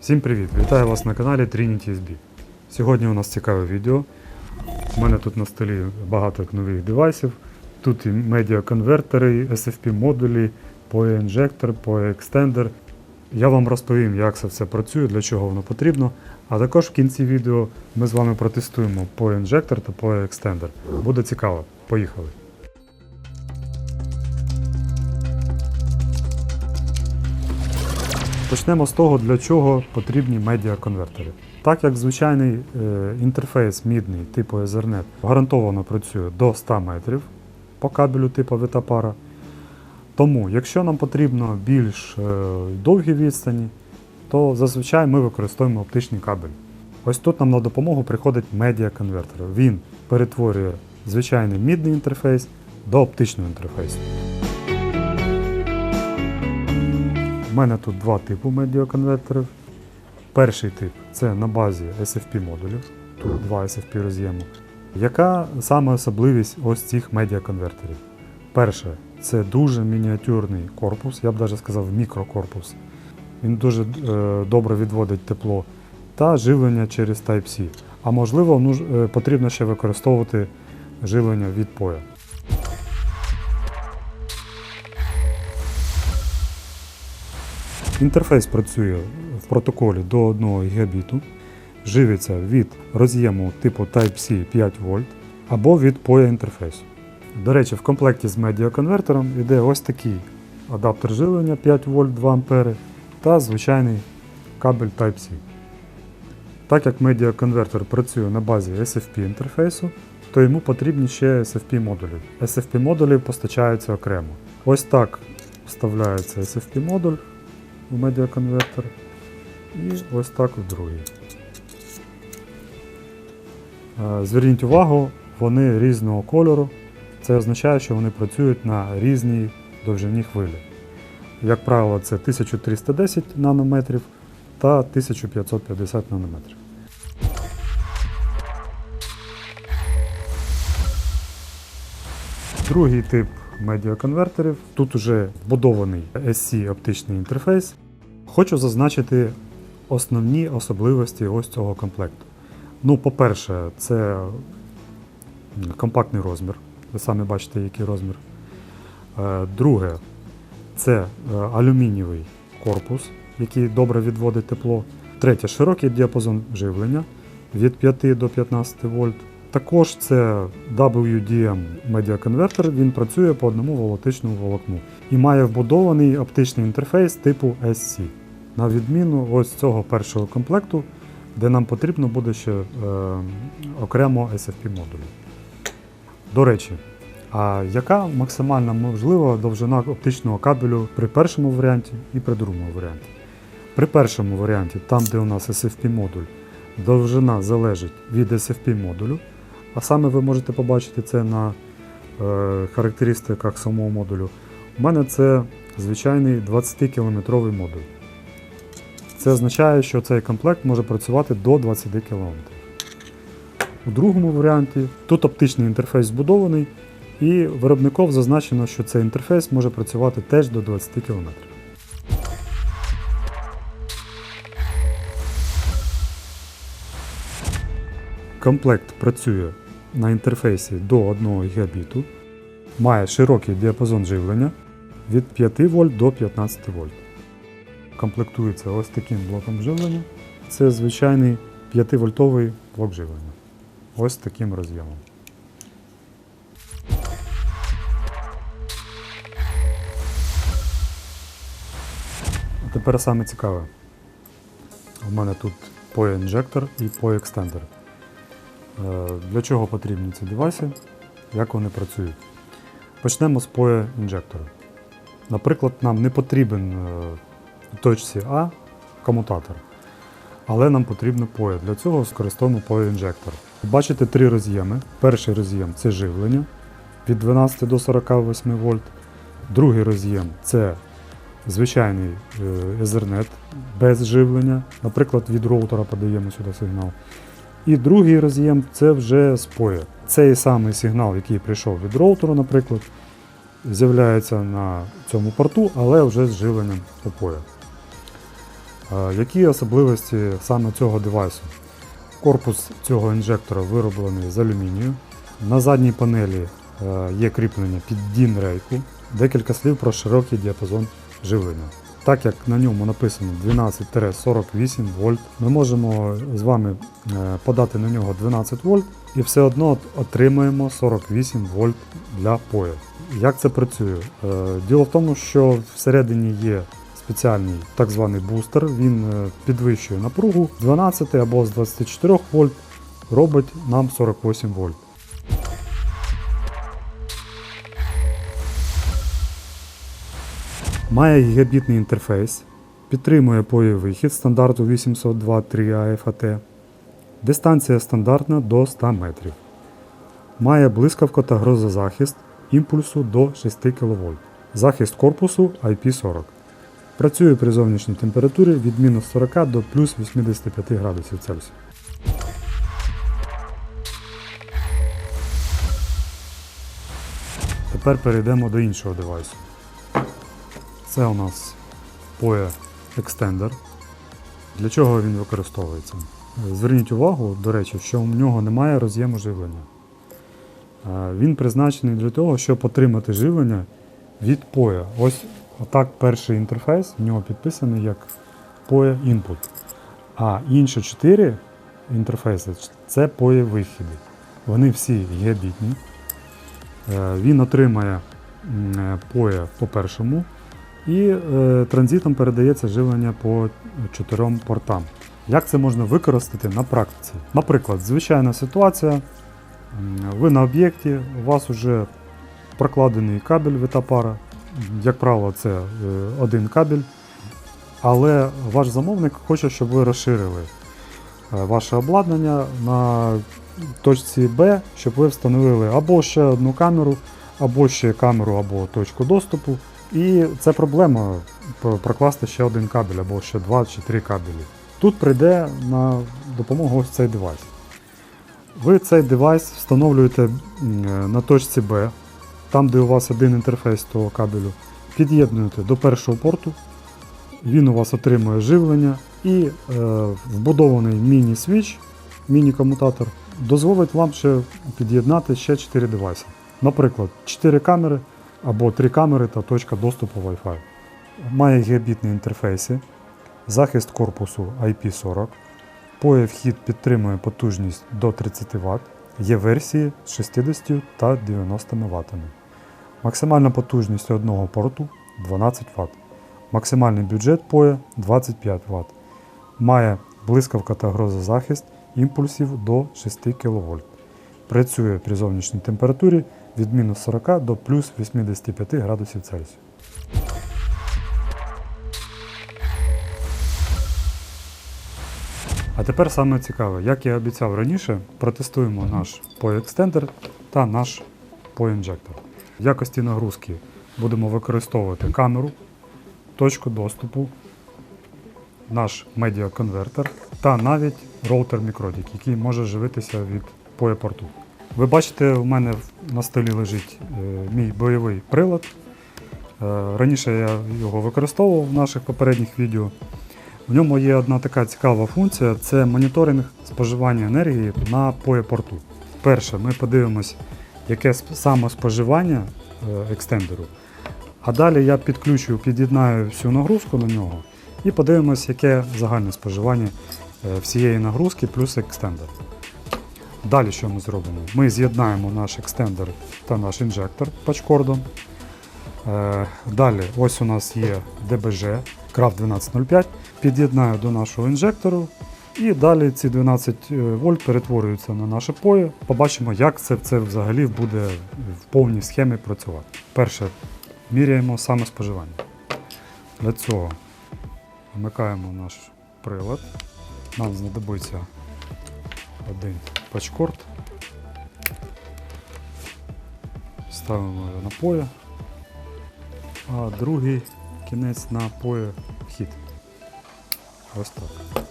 Всім привіт! Вітаю вас на каналі Trinity SB. Сьогодні у нас цікаве відео. У мене тут на столі багато нових девайсів. Тут і медіаконвертери, SFP модулі, POE інжектор, POE екстендер. Я вам розповім, як це все працює, для чого воно потрібно. А також в кінці відео ми з вами протестуємо POE інжектор та POE екстендер. Буде цікаво. Поїхали! Почнемо з того, для чого потрібні медіаконвертери. Так як звичайний е, інтерфейс мідний типу Ethernet гарантовано працює до 100 метрів по кабелю типу Витапара. Тому, якщо нам потрібно більш е, довгі відстані, то зазвичай ми використовуємо оптичний кабель. Ось тут нам на допомогу приходить медіаконвертер. Він перетворює звичайний мідний інтерфейс до оптичного інтерфейсу. У мене тут два типи медіаконвертерів. Перший тип це на базі SFP модулів, тут два SFP роз'єму. Яка саме особливість ось цих медіаконвертерів? Перше, це дуже мініатюрний корпус, я б навіть сказав мікрокорпус. Він дуже е, добре відводить тепло та живлення через Type-C. А можливо, е, потрібно ще використовувати живлення від POE. Інтерфейс працює в протоколі до 1 гігабіту, живиться від роз'єму типу Type-C 5 В або від POE інтерфейсу. До речі, в комплекті з медіаконвертером йде ось такий адаптер живлення 5 В 2 А та звичайний кабель Type-C. Так як медіаконвертер працює на базі SFP інтерфейсу, то йому потрібні ще SFP модулі. SFP модулі постачаються окремо. Ось так вставляється SFP модуль у медіаконвертор і ось так у другий. Е, Зверніть увагу, вони різного кольору. Це означає, що вони працюють на різній довжині хвилі. Як правило, це 1310 нанометрів та 1550 нанометрів. Другий тип медіаконвертерів. Тут уже вбудований SC оптичний інтерфейс. Хочу зазначити основні особливості ось цього комплекту. Ну, по-перше, це компактний розмір. Ви самі бачите, який розмір. Е, Друге, це е, алюмінієвий корпус, який добре відводить тепло. Третє широкий діапазон живлення від 5 до 15 вольт. Також це WDM медіаконвертер, він працює по одному волотичному волокну і має вбудований оптичний інтерфейс типу SC. На відміну ось цього першого комплекту, де нам потрібно буде ще е, окремо SFP модулі. До речі, а яка максимальна можлива довжина оптичного кабелю при першому варіанті і при другому варіанті? При першому варіанті, там де у нас SFP модуль, довжина залежить від SFP модулю, а саме ви можете побачити це на е, характеристиках самого модулю. У мене це звичайний 20-кілометровий модуль. Це означає, що цей комплект може працювати до 20 км. У другому варіанті тут оптичний інтерфейс збудований, і виробником зазначено, що цей інтерфейс може працювати теж до 20 км. Комплект працює на інтерфейсі до 1 гігабіту, має широкий діапазон живлення від 5 вольт до 15 вольт. Комплектується ось таким блоком живлення. Це звичайний 5-вольтовий блок живлення. Ось таким роз'ємом. Тепер саме цікаве. У мене тут POE інжектор і POE екстендер. Е, Для чого потрібні ці девайси? Як вони працюють? Почнемо з POE інжектора. Наприклад, нам не потрібен е, в точці А комутатор, але нам потрібно POE. Для цього скористовуємо POE інжектор. Бачите три роз'єми. Перший роз'єм це живлення від 12 до 48 вольт. Другий роз'єм це звичайний е, Ethernet без живлення. Наприклад, від роутера подаємо сюди сигнал. І другий роз'єм це вже POE. Цей самий сигнал, який прийшов від роутеру, наприклад, з'являється на цьому порту, але вже з живленням по Е, Які особливості саме цього девайсу? Корпус цього інжектора вироблений з алюмінію. На задній панелі е, є кріплення під DIN рейку. Декілька слів про широкий діапазон живлення. Так як на ньому написано 12-48 вольт, ми можемо з вами е, подати на нього 12 вольт і все одно отримаємо 48 вольт для пою. Як це працює? Е, Діло в тому, що всередині є спеціальний так званий бустер, він е, підвищує напругу з 12 або з 24 вольт робить нам 48 вольт. Має гігабітний інтерфейс, підтримує POE вихід стандарту 802.3 AFAT. Дистанція стандартна до 100 метрів. Має блискавку та грозозахист імпульсу до 6 кВт. Захист корпусу IP40. Працює при зовнішній температурі від мінус 40 до плюс 85 градусів Цельсія. Тепер перейдемо до іншого девайсу. Це у нас POE Extender. Для чого він використовується? Зверніть увагу, до речі, що у нього немає роз'єму живлення. Е, Він призначений для того, щоб отримати живлення від POE. Ось отак перший інтерфейс, в нього підписаний як POE Input. А інші чотири інтерфейси це POE вихіди. Вони всі гігабітні. Е, Він отримає е, POE по першому і е, транзитом передається живлення по чотирьом портам. Як це можна використати на практиці? Наприклад, звичайна ситуація. Ви на об'єкті, у вас вже прокладений кабель витапара. Як правило, це е, один кабель. Але ваш замовник хоче, щоб ви розширили е, ваше обладнання на точці Б, щоб ви встановили або ще одну камеру, або ще камеру, або точку доступу. І це проблема прокласти ще один кабель, або ще два чи три кабелі. Тут прийде на допомогу ось цей девайс. Ви цей девайс встановлюєте на точці Б, там, де у вас один інтерфейс того кабелю, під'єднуєте до першого порту, він у вас отримує живлення і е, вбудований міні-свіч, міні-комутатор дозволить вам ще під'єднати ще 4 девайси. Наприклад, 4 камери або 3 камери та точка доступу Wi-Fi. Має гігабітні інтерфейси, захист корпусу IP40, POE вхід підтримує потужність до 30 Вт, є версії з 60 та 90 Вт. Максимальна потужність одного порту 12 Вт. Максимальний бюджет POE 25 Вт. Має блискавка та грозозахист імпульсів до 6 кВт. Працює при зовнішній температурі від мінус 40 до плюс 85 градусів Цельсію. А тепер саме цікаве, як я обіцяв раніше, протестуємо наш POE Extender та наш POE Injector. В якості нагрузки будемо використовувати камеру, точку доступу, наш медіаконвертер та навіть роутер мікродік, який може живитися від POE порту. Ви бачите, у мене на столі лежить е, мій бойовий прилад. Е, Раніше я його використовував в наших попередніх відео. В ньому є одна така цікава функція це моніторинг споживання енергії на POE порту. Перше, ми подивимось, яке саме споживання е, екстендеру. А далі я підключу, під'єднаю всю нагрузку на нього і подивимось, яке загальне споживання всієї нагрузки плюс екстендер. Далі що ми зробимо? Ми з'єднаємо наш екстендер та наш інжектор пачкордом. Е, Далі, ось у нас є DBG Craft 1205. Під'єднаю до нашого інжектору. І далі ці 12 вольт перетворюються на наше POE. Побачимо, як це, це взагалі буде в повній схемі працювати. Перше, міряємо саме споживання. Для цього вмикаємо наш прилад. Нам знадобиться один пачкорд. Ставимо його на POE, а другий кінець на POE вхід. Ось так.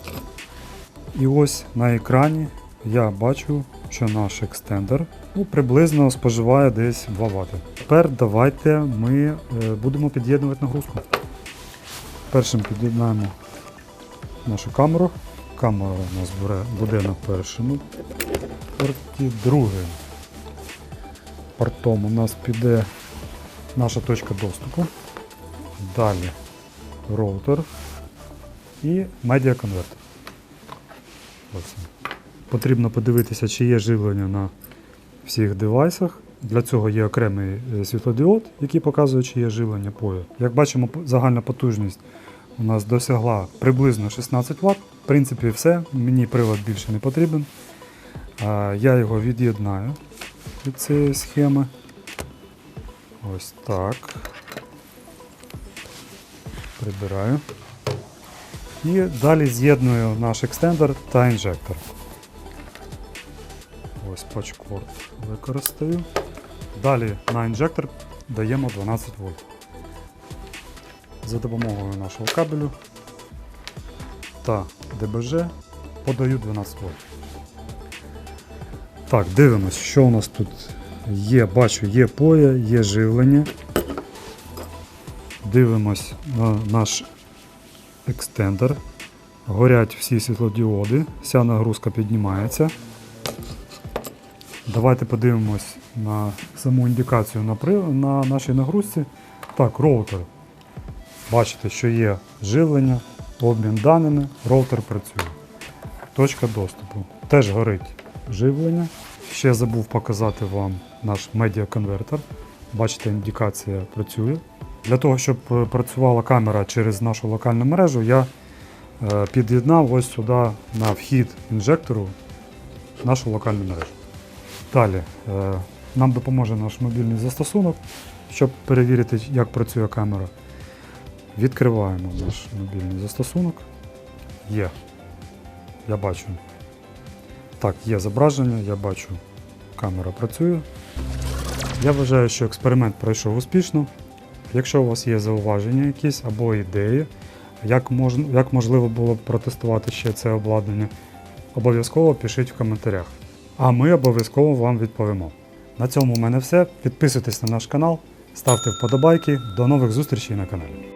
І ось на екрані я бачу, що наш екстендер ну, приблизно споживає десь 2 Вт. Тепер давайте ми е, будемо під'єднувати нагрузку. Першим під'єднаємо нашу камеру. Камера у нас буде, на першому порті. Другим портом у нас піде наша точка доступу. Далі роутер і медіаконвертер. Потрібно подивитися, чи є живлення на всіх девайсах. Для цього є окремий е, світлодіод, який показує, чи є живлення пою. Як бачимо, загальна потужність у нас досягла приблизно 16 Вт. В принципі, все. Мені привод більше не потрібен. Я його від'єднаю від цієї схеми. Ось так. Прибираю. І далі з'єдную наш екстендер та інжектор. Ось пачкорд використаю. Далі на інжектор даємо 12 вольт. За допомогою нашого кабелю та ДБЖ подаю 12 вольт. Так, дивимось, що у нас тут є. Бачу, є поя, є живлення. Дивимось на наш екстендер. Горять всі світлодіоди, вся нагрузка піднімається. Давайте подивимось на саму індикацію на, при... на нашій нагрузці. Так, роутер. Бачите, що є живлення, обмін даними, роутер працює. Точка доступу. Теж горить живлення. Ще забув показати вам наш медіаконвертер. Бачите, індикація працює. Для того, щоб е, працювала камера через нашу локальну мережу, я е, під'єднав ось сюди на вхід інжектору нашу локальну мережу. Далі е, нам допоможе наш мобільний застосунок, щоб перевірити, як працює камера. Відкриваємо наш мобільний застосунок. Є. Я бачу. Так, є зображення, я бачу, камера працює. Я вважаю, що експеримент пройшов успішно. Якщо у вас є зауваження якісь або ідеї, як, мож, як можливо було б протестувати ще це обладнання, обов'язково пишіть в коментарях. А ми обов'язково вам відповімо. На цьому в мене все. Підписуйтесь на наш канал, ставте вподобайки. До нових зустрічей на каналі.